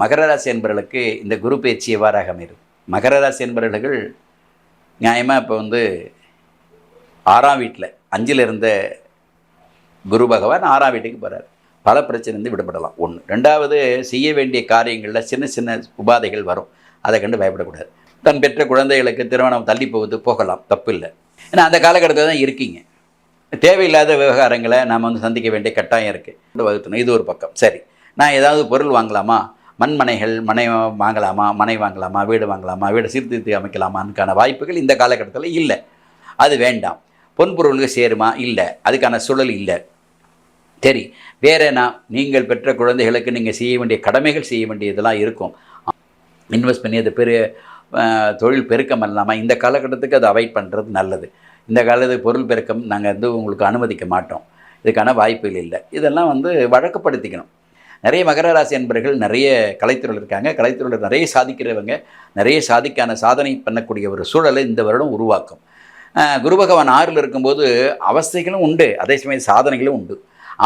மகர ராசி என்பவர்களுக்கு இந்த குரு பேச்சு எவ்வாறாக அமையும்? மகர ராசி என்பவர்கள் நியாயமாக இப்போ வந்து ஆறாம் வீட்டில் அஞ்சில் இருந்த குரு பகவான் ஆறாம் வீட்டுக்கு போகிறார் பல பிரச்சனைலேருந்து விடுபடலாம். ஒன்று ரெண்டாவது செய்ய வேண்டிய காரியங்களில் சின்ன சின்ன உபாதைகள் வரும். அதை கண்டு பயப்படக்கூடாது. தன் பெற்ற குழந்தைகளுக்கு திருமணம் தள்ளி போகுது போகலாம். தப்பு இல்லை. ஏன்னா அந்த காலகட்டத்தில் தான் இருக்கீங்க. தேவையில்லாத விவகாரங்களை நாம் வந்து சந்திக்க வேண்டிய கட்டாயம் இருக்குது வகுத்தணும். இது ஒரு பக்கம். சரி. நான் ஏதாவது பொருள் வாங்கலாமா? மண்மனைகள் மனை வாங்கலாமா மனை வாங்கலாமா வீடு வாங்கலாமா வீடு சீர்திருத்தி அமைக்கலாமான்னுக்கான வாய்ப்புகள் இந்த காலகட்டத்தில் இல்லை. அது வேண்டாம். பொன்பொருளுக்கு சேருமா? இல்லை. அதுக்கான சூழல் இல்லை. சரி வேற என்ன? நீங்கள் பெற்ற குழந்தைகளுக்கு நீங்கள் செய்ய வேண்டிய கடமைகள் செய்ய வேண்டியதெல்லாம் இருக்கும். இன்வெஸ்ட் பண்ணி அது பெரிய தொழில் பெருக்கம் இல்லாமல் இந்த காலகட்டத்துக்கு அதை அவாய்ட் பண்ணுறது நல்லது. இந்த காலத்து பொருள் பெருக்கம் நாங்கள் வந்து உங்களுக்கு அனுமதிக்க மாட்டோம். இதுக்கான வாய்ப்புகள் இல்லை. இதெல்லாம் வந்து வழக்கப்படுத்திக்கணும். நிறைய மகர ராசி அன்பர்கள் நிறைய கலைத்துறையில் இருக்காங்க. கலைத்துறையில் நிறைய சாதிக்கிறவங்க நிறைய சாதிக்கான சாதனை பண்ணக்கூடிய ஒரு சூழலை இந்த வருடம் உருவாக்கும். குரு பகவான் ஆறில் இருக்கும்போது அவஸ்தைகளும் உண்டு. அதே சமயம் சாதனைகளும் உண்டு.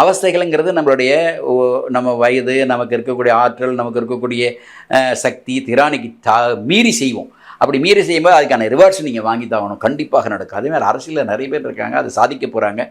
அவஸ்தைகளுங்கிறது நம்மளுடைய ஓ, நம்ம வயது நமக்கு இருக்கக்கூடிய ஆற்றல் நமக்கு இருக்கக்கூடிய சக்தி திராணிக்கு தா மீறி செய்வோம். அப்படி மீறி செய்யும்போது அதுக்கான ரிவார்ட்ஸ் நீங்கள் வாங்கி தான் ஆகணும். கண்டிப்பாக நடக்கும். அதே மாதிரி அரசியலில் நிறைய பேர் இருக்காங்க. அதை சாதிக்க போகிறாங்க